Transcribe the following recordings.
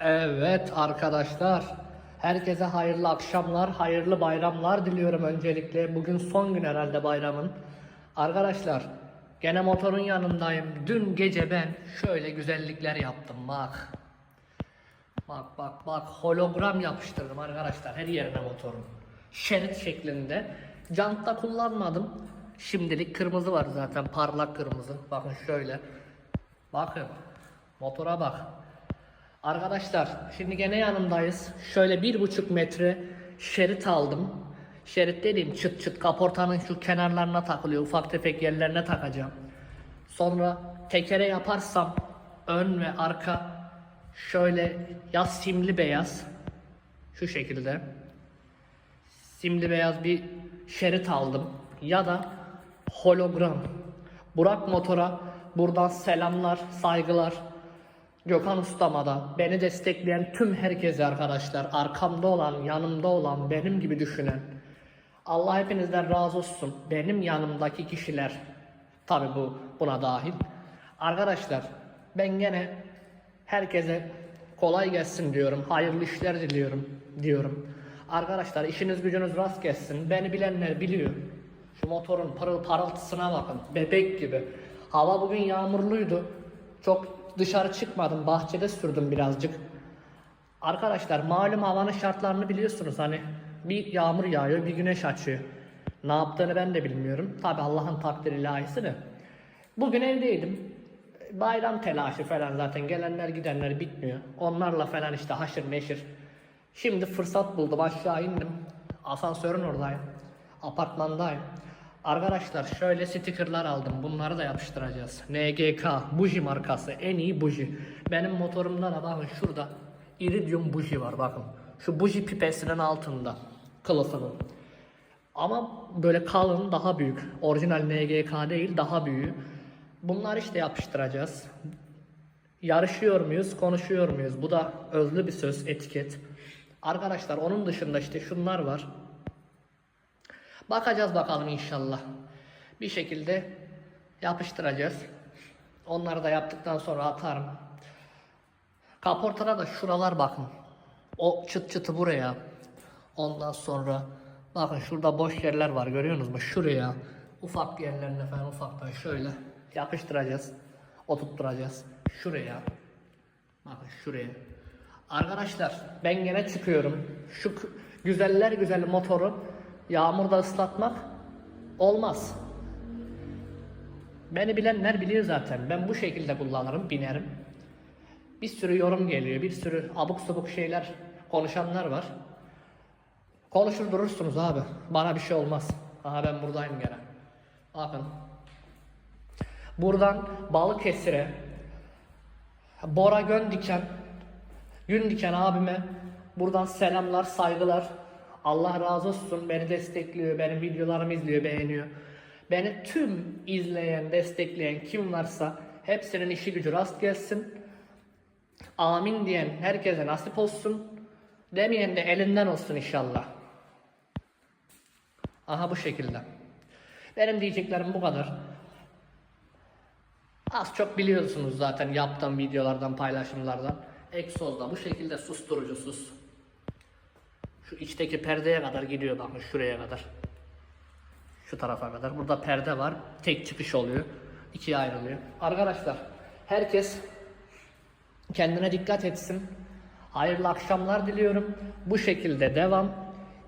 Evet arkadaşlar. Herkese hayırlı akşamlar, hayırlı bayramlar diliyorum öncelikle. Bugün son gün herhalde bayramın. Arkadaşlar gene motorun yanındayım. Dün gece ben şöyle güzellikler yaptım bak. Bak bak bak hologram yapıştırdım arkadaşlar her yerine motorun. Şerit şeklinde. Jantta kullanmadım. Şimdilik kırmızı var zaten parlak kırmızı. Bakın şöyle. Bakın motora bak. Arkadaşlar şimdi gene yanımdayız. Şöyle bir buçuk metre şerit aldım. Şerit dediğim çıt çıt kaportanın şu kenarlarına takılıyor. Ufak tefek yerlerine takacağım. Sonra tekere yaparsam ön ve arka şöyle ya simli beyaz şu şekilde simli beyaz bir şerit aldım ya da hologram. Burak Motor'a buradan selamlar, saygılar. Gökhan Ustama da beni destekleyen tüm herkese arkadaşlar, arkamda olan, yanımda olan, benim gibi düşünen. Allah hepinizden razı olsun. Benim yanımdaki kişiler, tabi bu buna dahil. Arkadaşlar ben gene herkese kolay gelsin diyorum, hayırlı işler diliyorum diyorum. Arkadaşlar işiniz gücünüz rast gelsin. Beni bilenler biliyor. Şu motorun pırıl parıltısına bakın. Bebek gibi. Hava bugün yağmurluydu. Çok dışarı çıkmadım. Bahçede sürdüm birazcık. Arkadaşlar malum havanın şartlarını biliyorsunuz. Hani bir yağmur yağıyor, bir güneş açıyor. Ne yaptığını ben de bilmiyorum. Tabi Allah'ın takdiri ilahisi de. Bugün evdeydim. Bayram telaşı falan zaten gelenler gidenler bitmiyor. Onlarla falan işte haşır neşir. Şimdi fırsat buldum aşağı indim. Asansörün oradayım. Apartmandayım. Arkadaşlar şöyle stickerlar aldım. Bunları da yapıştıracağız. NGK buji markası en iyi buji. Benim motorumda da bakın şurada iridium buji var bakın. Şu buji pipesinin altında. Kılıfının. Ama böyle kalın daha büyük. Orijinal NGK değil daha büyüğü. Bunlar işte yapıştıracağız. Yarışıyor muyuz, konuşuyor muyuz? Bu da özlü bir söz, etiket. Arkadaşlar onun dışında işte şunlar var. Bakacağız bakalım inşallah. Bir şekilde yapıştıracağız. Onları da yaptıktan sonra atarım. Kaportada da şuralar bakın. O çıt çıtı buraya. Ondan sonra bakın şurada boş yerler var görüyorsunuz mu? Şuraya ufak yerlerine falan ufaktan şöyle yapıştıracağız. Oturtturacağız. Şuraya. Bakın şuraya. Arkadaşlar ben gene çıkıyorum. Şu güzeller güzel motoru yağmurda ıslatmak olmaz. Beni bilenler biliyor zaten. Ben bu şekilde kullanırım, binerim. Bir sürü yorum geliyor, bir sürü abuk sabuk şeyler konuşanlar var. Konuşur durursunuz abi. Bana bir şey olmaz. Aha ben buradayım gene. Bakın. Buradan Balıkesir'e Bora Göndiken Gündiken abime buradan selamlar, saygılar. Allah razı olsun beni destekliyor, benim videolarımı izliyor, beğeniyor. Beni tüm izleyen, destekleyen kim varsa hepsinin işi gücü rast gelsin. Amin diyen herkese nasip olsun. Demeyen de elinden olsun inşallah. Aha bu şekilde. Benim diyeceklerim bu kadar. Az çok biliyorsunuz zaten yaptığım videolardan, paylaşımlardan. Egzozda bu şekilde susturucu sus. Şu içteki perdeye kadar gidiyor bakın şuraya kadar. Şu tarafa kadar. Burada perde var. Tek çıkış oluyor. İkiye ayrılıyor. Arkadaşlar herkes kendine dikkat etsin. Hayırlı akşamlar diliyorum. Bu şekilde devam.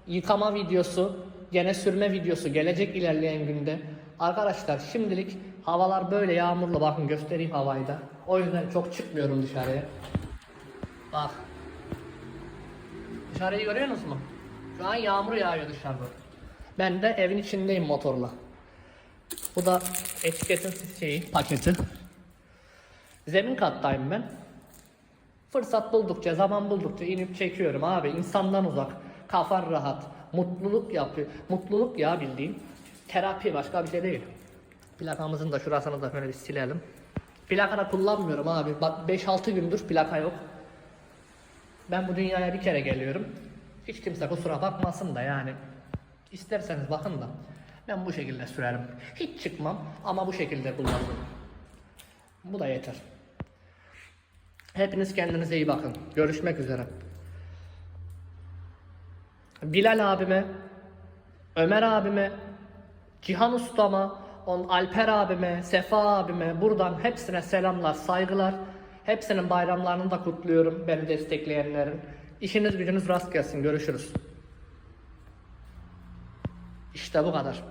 Yıkama videosu, gene sürme videosu gelecek ilerleyen günde. Arkadaşlar şimdilik havalar böyle yağmurlu bakın göstereyim havayı da. O yüzden çok çıkmıyorum dışarıya. Bak. Dışarıyı görüyorsunuz mu? Şu an yağmur yağıyor dışarıda. Ben de evin içindeyim motorla. Bu da etiketin şeyi, paketi. Zemin kattayım ben. Fırsat buldukça, zaman buldukça inip çekiyorum abi. İnsandan uzak, kafan rahat, mutluluk yapıyor. Mutluluk ya bildiğin. Terapi başka bir şey değil. Plakamızın da şurasını da böyle bir silelim. Plaka da kullanmıyorum abi. Bak 5-6 gündür plaka yok. Ben bu dünyaya bir kere geliyorum. Hiç kimse kusura bakmasın da yani. İsterseniz bakın da. Ben bu şekilde sürerim. Hiç çıkmam ama bu şekilde kullanırım. Bu da yeter. Hepiniz kendinize iyi bakın. Görüşmek üzere. Bilal abime, Ömer abime, Cihan Ustama, on Alper abime, Sefa abime buradan hepsine selamlar, saygılar. Hepsinin bayramlarını da kutluyorum beni destekleyenlerin. İşiniz gücünüz rast gelsin. Görüşürüz. İşte bu kadar.